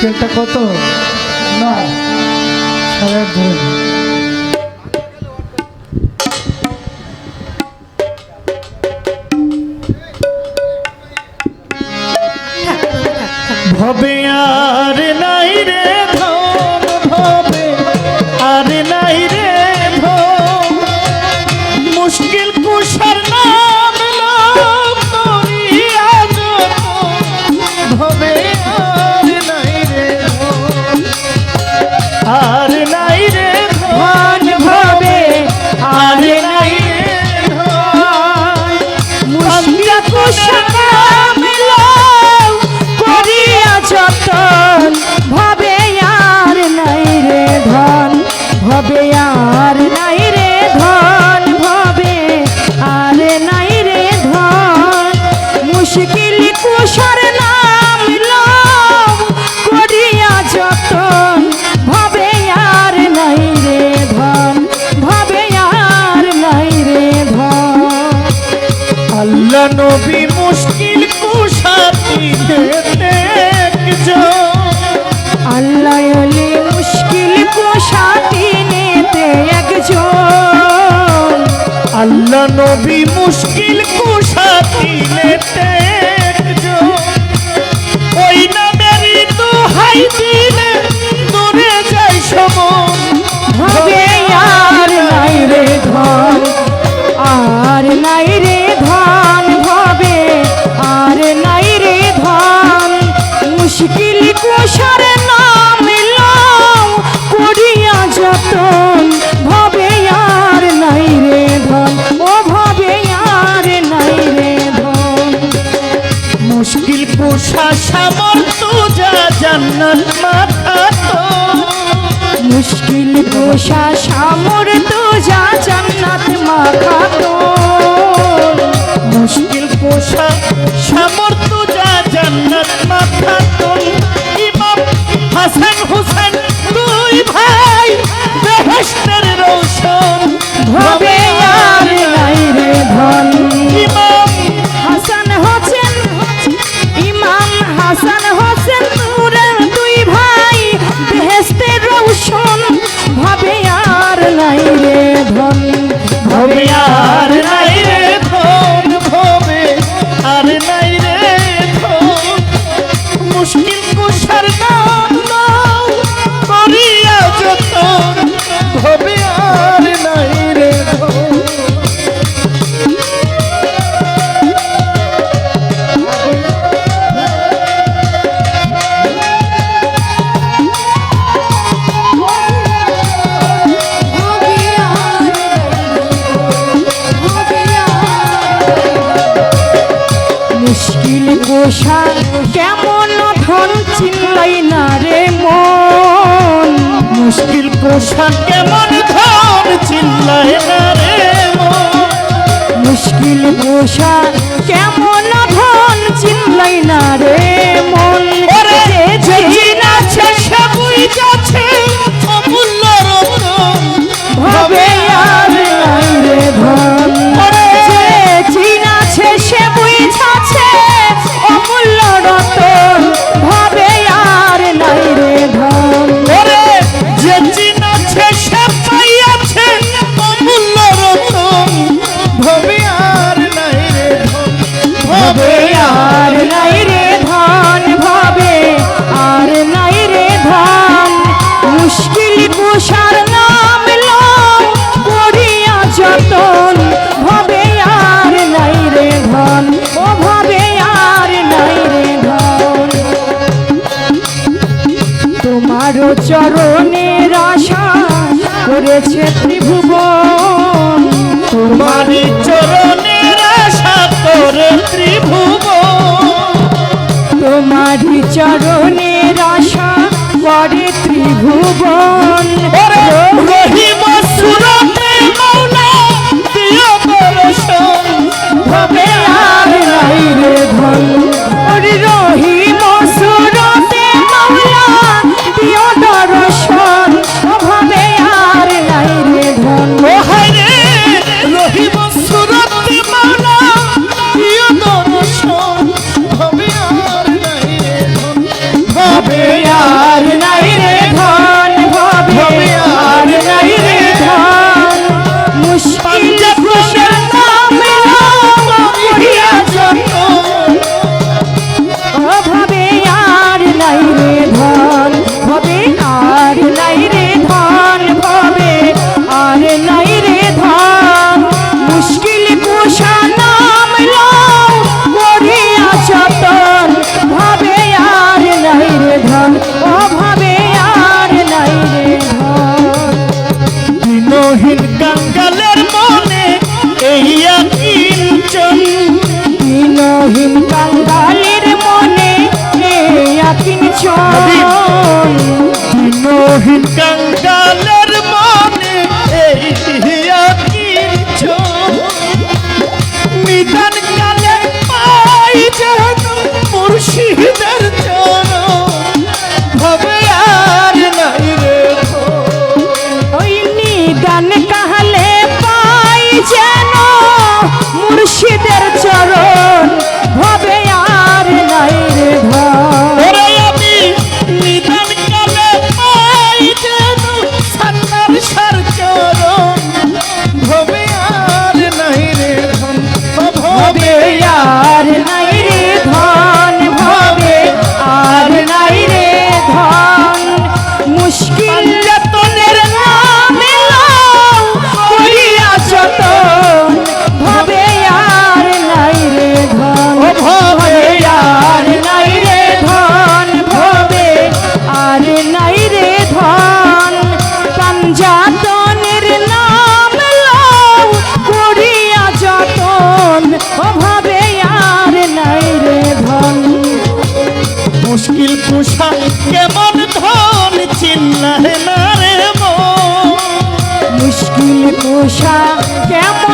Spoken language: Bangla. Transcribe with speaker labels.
Speaker 1: স্কেলটা কত? না সাড়ে আট ভবে আর আল্লাহ নবী মুশকিল কুশাতি
Speaker 2: আল্লাহ মুশকিল কুশাতি নেতে একজন।
Speaker 1: আল্লাহ নবী
Speaker 2: ভবে নাই রে ধন আর নাই রে ধন আর নাই রে ধন। মুশকিল কুশারে
Speaker 1: যা
Speaker 2: মুশকিল
Speaker 1: পোষা
Speaker 2: সামর উষা কেমন ধন চিনলাই না রে মন?
Speaker 1: মুশকিল কোষা কেমন ধন চিনলাই না রে
Speaker 2: মুশকিল কোষা কেমন ধন চিনলাই না রে মন? চরণের আশা করেছে ত্রিভুবন।
Speaker 1: তোমারই চরণের আশা করে ত্রিভুবন।
Speaker 2: তোমারই চরণের আশা করে ত্রিভুবন।
Speaker 1: রহিম সুরতে
Speaker 2: মৌনা প্রিয় দর্শন বাংলা
Speaker 1: ইল পুষা কেমন ধন চিন্না নারে
Speaker 2: মুশকিল পোষা কেমন